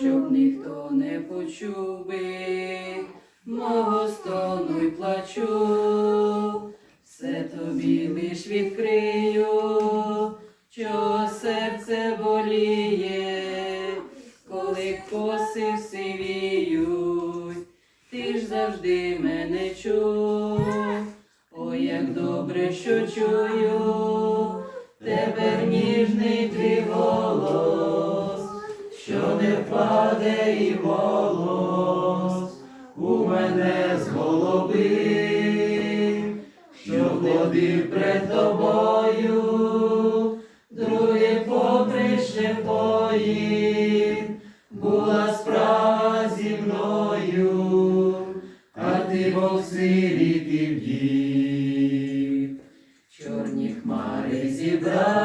Щоб ніхто не почув би. Мого стону й плачу, все тобі лиш відкрию, чого серце боліє, коли коси сивіють, ти ж завжди мене чув, ой, як добре, що чую, тебе ніжний впаде і голос у мене з голови, що ходив пред тобою, друге поприще твоїм, була справа зі мною, а ти Бог сиріти вдів. Чорні хмари зібрались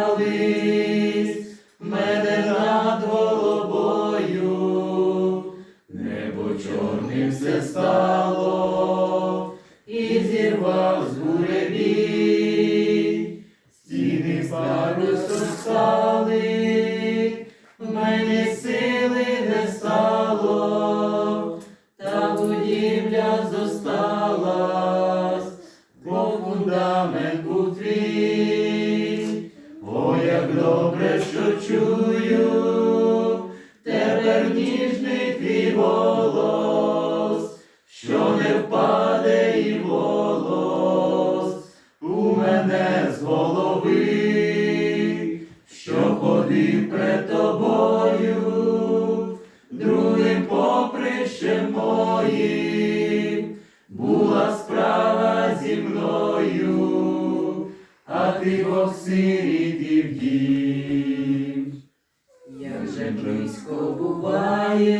Як же близько буває,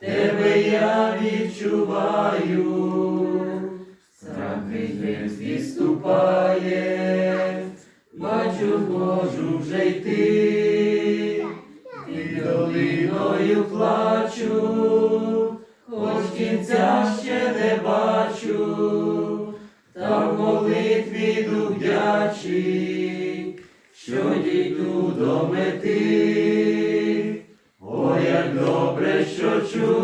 тебе я відчуваю, страх геть відступає, бачу можу вже йти, під долиною плачу, хоч кінця ще дійду до мети. О, як добре, що чую,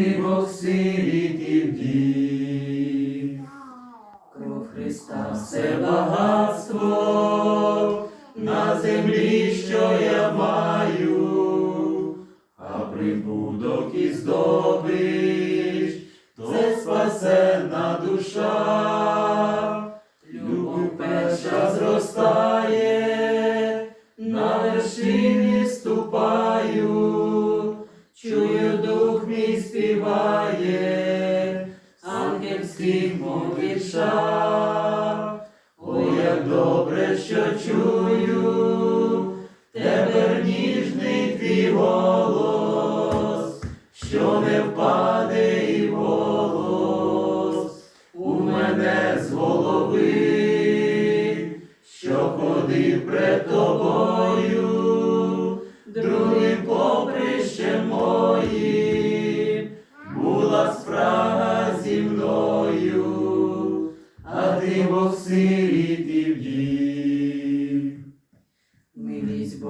а ти ангельський віша, о, як добре, що чую, тепер ніжний твій голос, що не впаде і голос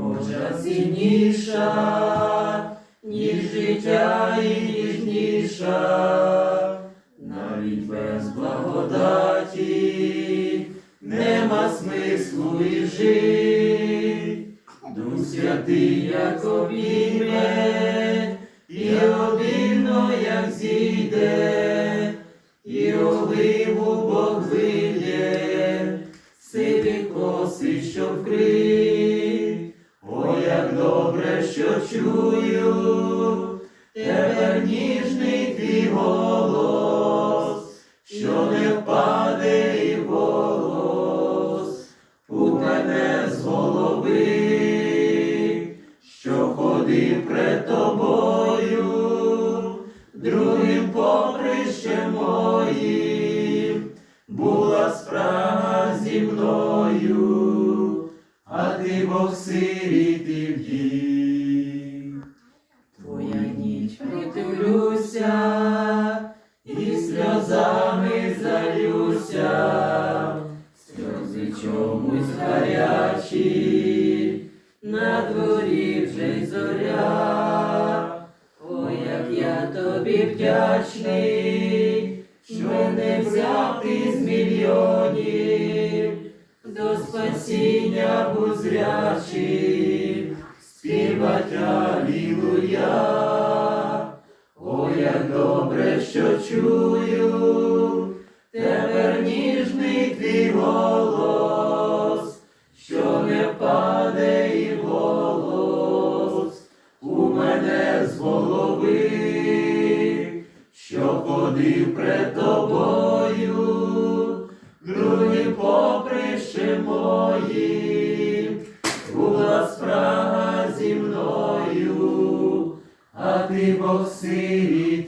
Божа цінніша, ніж життя і ніжніша, навіть без благодаті нема смислу і жити, Дух святий, як обійме, мною, а ти Бог сиріти вдів. Твоя ніч притулюся, і сльозами залюся, сльози чомусь гарячі, на дворі вже й зоря. Ой, як я тобі вдячний, що мене взяв ти з мільйонів, до спасіння бузрячих, співать Алілуя. О, як добре, що чую, тепер ніжний твій голос, що не впаде поприще моїм, була справа зі мною, а ти Бог вдів.